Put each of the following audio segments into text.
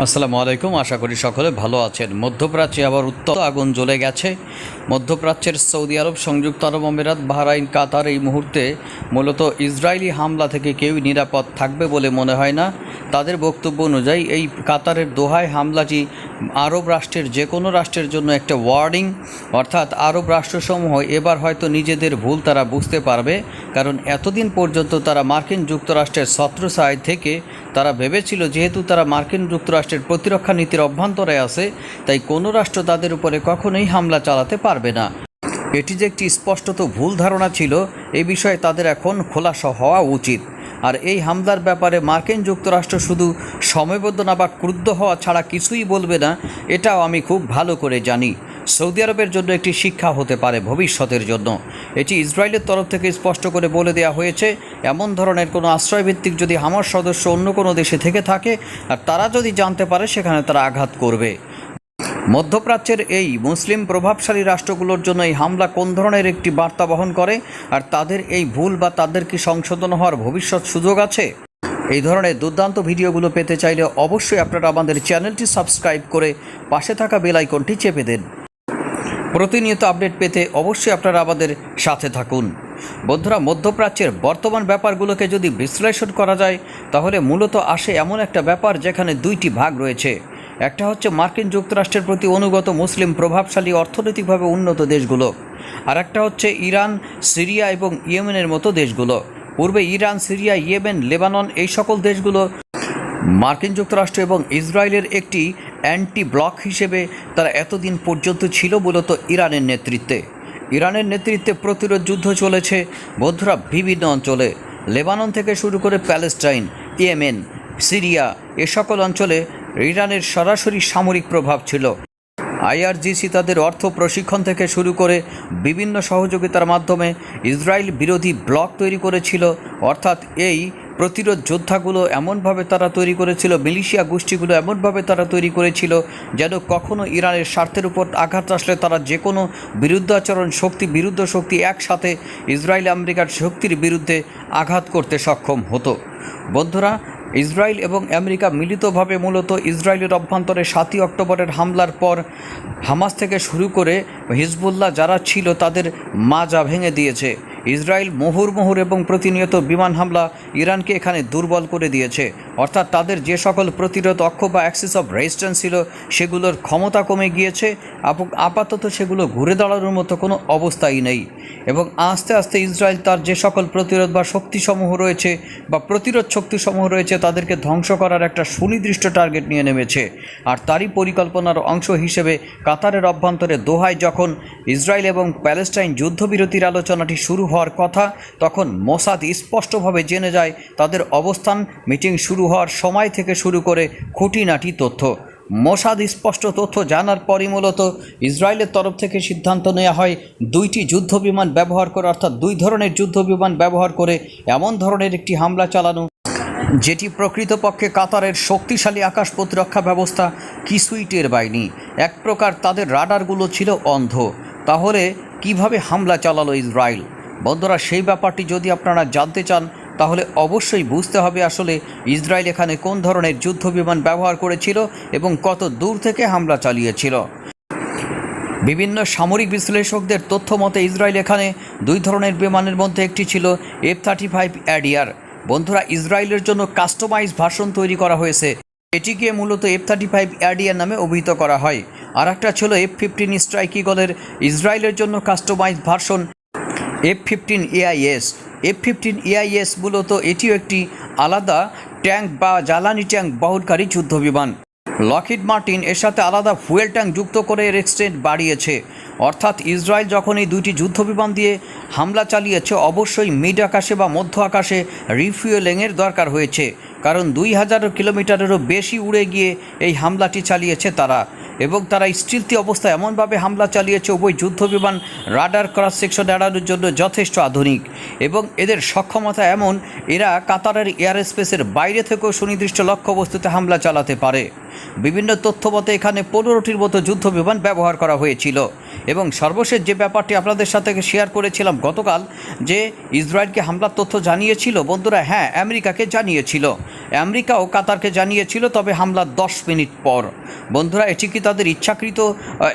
আসসালামু আলাইকুম, আশা করি সকলে ভালো আছেন। মধ্যপ্রাচ্যে আবার উত্তর আগুন জ্বলে গেছে। মধ্যপ্রাচ্যের সৌদি আরব সংযুক্ত আরব আমিরাত, বাহরাইন, কাতার এই মুহূর্তে মূলত ইসরায়েলি হামলা থেকে কেউই নিরাপদ থাকবে বলে মনে হয় না। তাদের বক্তব্য অনুযায়ী, এই কাতারের দোহায় হামলাটি আরব রাষ্ট্রের যে কোনো রাষ্ট্রের জন্য একটা ওয়ার্নিং, অর্থাৎ আরব রাষ্ট্রসমূহ এবার হয়তো নিজেদের ভুল তারা বুঝতে পারবে, কারণ এতদিন পর্যন্ত তারা মার্কিন যুক্তরাষ্ট্রের ছত্রছায় থেকে তারা ভেবেছিল, যেহেতু তারা মার্কিন যুক্তরাষ্ট্রের প্রতিরক্ষা নীতির অভ্যন্তরে আছে, তাই কোনো রাষ্ট্র তাদের উপরে কখনোই হামলা চালাতে পারবে না। এটি যে একটি স্পষ্টত ভুল ধারণা ছিল, এ বিষয়ে তাদের এখন খোলাসা হওয়া উচিত। আর এই হামলার ব্যাপারে মার্কিন যুক্তরাষ্ট্র শুধু সময়বদ্ধ না বা ক্রুদ্ধ হওয়া ছাড়া কিছুই বলবে না, এটাও আমি খুব ভালো করে জানি। সৌদি আরবের জন্য একটি শিক্ষা হতে পারে ভবিষ্যতের জন্য। এটি ইসরায়েলের তরফ থেকে স্পষ্ট করে বলে দেওয়া হয়েছে, এমন ধরনের কোনো আশ্রয়ভিত্তিক যদি হামার সদস্য অন্য কোনো দেশে থেকে থাকে, আর তারা যদি জানতে পারে, সেখানে তারা আঘাত করবে। মধ্যপ্রাচ্যের এই মুসলিম প্রভাবশালী রাষ্ট্রগুলোর জন্য এই হামলা কোন ধরনের একটি বার্তা বহন করে, আর তাদের এই ভুল বা তাদের কি সংশোধন হওয়ার ভবিষ্যৎ সুযোগ আছে? এই ধরনের দুর্দান্ত ভিডিওগুলো পেতে চাইলে অবশ্যই আপনারা আমাদের চ্যানেলটি সাবস্ক্রাইব করে পাশে থাকা বেল আইকনটি চেপে দেন। প্রতিনিয়ত আপডেট পেতে অবশ্যই আপনারা আমাদের সাথে থাকুন। বন্ধুরা, মধ্যপ্রাচ্যের বর্তমান ব্যাপারগুলোকে যদি বিশ্লেষণ করা যায়, তাহলে মূলত আসে এমন একটা ব্যাপার যেখানে দুইটি ভাগ রয়েছে। একটা হচ্ছে মার্কিন যুক্তরাষ্ট্রের প্রতি অনুগত মুসলিম প্রভাবশালী অর্থনৈতিকভাবে উন্নত দেশগুলো, আর একটা হচ্ছে ইরান, সিরিয়া এবং ইয়েমেনের মতো দেশগুলো। পূর্বে ইরান, সিরিয়া, ইয়েমেন, লেবানন এই সকল দেশগুলো মার্কিন যুক্তরাষ্ট্র এবং ইসরায়েলের একটি অ্যান্টি ব্লক হিসেবে তারা এতদিন পর্যন্ত ছিল মূলত ইরানের নেতৃত্বে। ইরানের নেতৃত্বে প্রতিরোধ যুদ্ধ চলেছে, বন্ধুরা বিভিন্ন অঞ্চলে। লেবানন থেকে শুরু করে প্যালেস্টাইন, ইয়েমেন, সিরিয়া, এ সকল অঞ্চলে ইরানের সরাসরি সামরিক প্রভাব ছিল। আইআরজিসি তাদের অর্থ প্রশিক্ষণ থেকে শুরু করে বিভিন্ন সহযোগিতার মাধ্যমে ইসরায়েল বিরোধী ব্লক তৈরি করেছিল, অর্থাৎ এই প্রতিরোধ যোদ্ধাগুলো এমনভাবে তারা তৈরি করেছিল, মিলিশিয়া গোষ্ঠীগুলো এমনভাবে তারা তৈরি করেছিল যেন কখনো ইরানের স্বার্থের উপর আঘাত আসলে তারা যে কোনো বিরুদ্ধাচরণ শক্তি, বিরুদ্ধ শক্তি একসাথে ইসরায়েল আমেরিকার শক্তির বিরুদ্ধে আঘাত করতে সক্ষম হতো। বন্ধুরা, ইসরায়েল এবং আমেরিকা মিলিতভাবে মূলত ইসরায়েলের অভ্যন্তরে সাতই অক্টোবরের হামলার পর হামাস থেকে শুরু করে হিজবুল্লাহ যারা ছিল তাদের মাজা ভেঙে দিয়েছে। ইসরায়েল মুহুর্মুহুর এবং প্রতিনিয়ত বিমান হামলা ইরানকে এখানে দুর্বল করে দিয়েছে। অর্থাৎ তাদের যে সকল প্রতিরোধ অক্ষ বা অ্যাক্সিস অফ রেজিস্ট্যান্স ছিল, সেগুলোর ক্ষমতা কমে গিয়েছে, আপ- আপাতত সেগুলো ঘুরে দাঁড়ানোর মতো কোনো অবস্থাই নেই। এবং আস্তে আস্তে ইসরায়েল তার যে সকল প্রতিরোধ বা শক্তিসমূহ রয়েছে বা প্রতিরোধ শক্তিসমূহ রয়েছে, তাদেরকে ধ্বংস করার একটা সুনির্দিষ্ট টার্গেট নিয়ে নেমেছে। আর তারই পরিকল্পনার অংশ হিসেবে কাতারের অভ্যন্তরে দোহায় যখন ইসরায়েল এবং প্যালেস্টাইন যুদ্ধবিরতির আলোচনাটি শুরু হওয়ার কথা, তখন মোসাদ স্পষ্টভাবে জেনে যায় তাদের অবস্থান, মিটিং শুরু হওয়ার সময় থেকে শুরু করে খুঁটিনাটি তথ্য। মোসাদ স্পষ্ট তথ্য জানার পরই মূলত ইসরায়েলের তরফ থেকে সিদ্ধান্ত নেওয়া হয়, দুইটি যুদ্ধ বিমান ব্যবহার করে, অর্থাৎ দুই ধরনের যুদ্ধ বিমান ব্যবহার করে এমন ধরনের একটি হামলা চালানো, যেটি প্রকৃতপক্ষে কাতারের শক্তিশালী আকাশ প্রতিরক্ষা ব্যবস্থা কিছুই টের পায়নি এক প্রকার তাদের রাডারগুলো ছিল অন্ধ। তাহলে কীভাবে হামলা চালালো ইসরায়েল? বন্ধুরা, সেই ব্যাপারটি যদি আপনারা জানতে চান তাহলে অবশ্যই বুঝতে হবে আসলে ইসরায়েল এখানে কোন ধরনের যুদ্ধ বিমান ব্যবহার করেছিল এবং কত দূর থেকে হামলা চালিয়েছিল। বিভিন্ন সামরিক বিশ্লেষকদের তথ্য মতে, ইসরায়েল এখানে দুই ধরনের বিমানের মধ্যে একটি ছিল এফ থার্টি ফাইভ অ্যাডিয়ার বন্ধুরা, ইসরায়েলের জন্য কাস্টমাইজ ভার্সন তৈরি করা হয়েছে। এটিকে মূলত এফ থার্টি ফাইভ অ্যাডিয়ার নামে অভিহিত করা হয়। আর একটা ছিল এফ ফিফটিন স্ট্রাইকিগলের ইসরায়েলের জন্য customise version F fifteen AIS F fifteen AIS মূলত এটিও একটি আলাদা ট্যাঙ্ক বা জ্বালানি ট্যাঙ্ক বহনকারী যুদ্ধ বিমান লকহিড মার্টিন এর সাথে আলাদা ফুয়েল ট্যাঙ্ক যুক্ত করে এর এক্সটেন্ট বাড়িয়েছে। অর্থাৎ ইসরায়েল যখন এই দুইটি যুদ্ধ বিমান দিয়ে হামলা চালিয়েছে, অবশ্যই মিড আকাশে বা মধ্য আকাশে রিফুয়েলিংয়ের দরকার হয়েছে। কারণ দুই হাজার কিলোমিটারেরও বেশি উড়ে গিয়ে এই হামলাটি চালিয়েছে তারা। এবং তারা স্টিলতি অবস্থায় এমনভাবে হামলা চালিয়েছে, উভয় যুদ্ধ বিমান, রাডার ক্রস সেকশন এড়ানোর জন্য যথেষ্ট আধুনিক। এবং এদের সক্ষমতা এমন, এরা কাতারের এয়ার স্পেসের বাইরে থেকেও সুনির্দিষ্ট লক্ষ্যবস্তুতে হামলা চালাতে পারে। বিভিন্ন তথ্যমতে এখানে পনেরোটির মতো যুদ্ধ বিমান ব্যবহার করা হয়েছিল। এবং সর্বশেষ যে ব্যাপারটি আপনাদের সাথে শেয়ার করেছিলাম গতকাল, যে ইসরায়েলকে হামলার তথ্য জানিয়েছিল, বন্ধুরা হ্যাঁ আমেরিকাকে জানিয়েছিল। আমেরিকা ও কাতারকে জানিয়েছিল, তবে হামলার দশ মিনিট পর। বন্ধুরা, এটি কি তাদের ইচ্ছাকৃত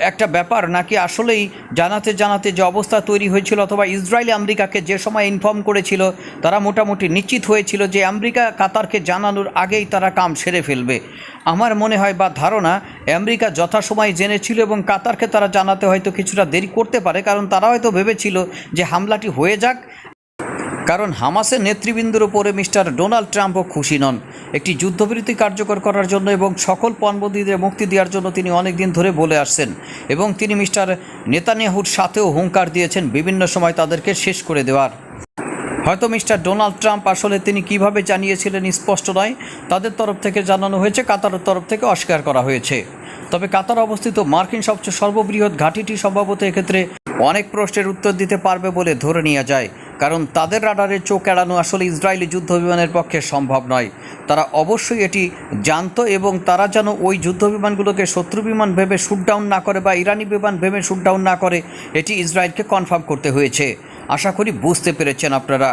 একটা ব্যাপার, নাকি আসলেই জানাতে জানাতে যে অবস্থা তৈরি হয়েছিল, অথবা ইসরায়েল আমেরিকাকে যে সময় ইনফর্ম করেছিল, তারা মোটামুটি নিশ্চিত হয়েছিল যে আমেরিকা কাতারকে জানানোর আগেই তারা কাম সেরে ফেলবে। আমার মনে হয় বা ধারণা, আমেরিকা যথাসময়ে জেনেছিল এবং কাতারকে তারা জানাতে হয়তো কিছুটা দেরি করতে পারে, কারণ তারা হয়তো ভেবেছিল যে হামলাটি হয়ে যাক। কারণ হামাসের নেতৃবৃন্দের উপরে মিস্টার ডোনাল্ড ট্রাম্পও খুশি নন। একটি যুদ্ধবিরতি কার্যকর করার জন্য এবং সকল পণবন্দীদের মুক্তি দেওয়ার জন্য তিনি অনেক দিন ধরে বলে আসছেন এবং তিনি মিস্টার নেতানিয়াহুর সাথেও হুঙ্কার দিয়েছেন বিভিন্ন সময় তাদেরকে শেষ করে দেওয়ার। হয়তো মিস্টার ডোনাল্ড ট্রাম্প আসলে তিনি কীভাবে জানিয়েছিলেন স্পষ্ট নয়, তাদের তরফ থেকে জানানো হয়েছে, কাতারের তরফ থেকে অস্বীকার করা হয়েছে। তবে কাতার অবস্থিত মার্কিন সবচেয়ে সর্ববৃহৎ ঘাঁটিটি সম্ভবত এক্ষেত্রে অনেক প্রশ্নের উত্তর দিতে পারবে বলে ধরে নেওয়া যায়, কারণ তাদের রাডারে চোখ এড়ানো আসলে ইসরায়েলি যুদ্ধ বিমানের পক্ষে সম্ভব নয়। তারা অবশ্যই এটি জানত এবং তারা যেন ওই যুদ্ধ বিমানগুলোকে শত্রু বিমান ভেবে শুটডাউন না করে বা ইরানি বিমান ভেবে শুটডাউন না করে, এটি ইসরায়েলকে কনফার্ম করতে হয়েছে। আশা করি বুঝতে পেরেছেন আপনারা।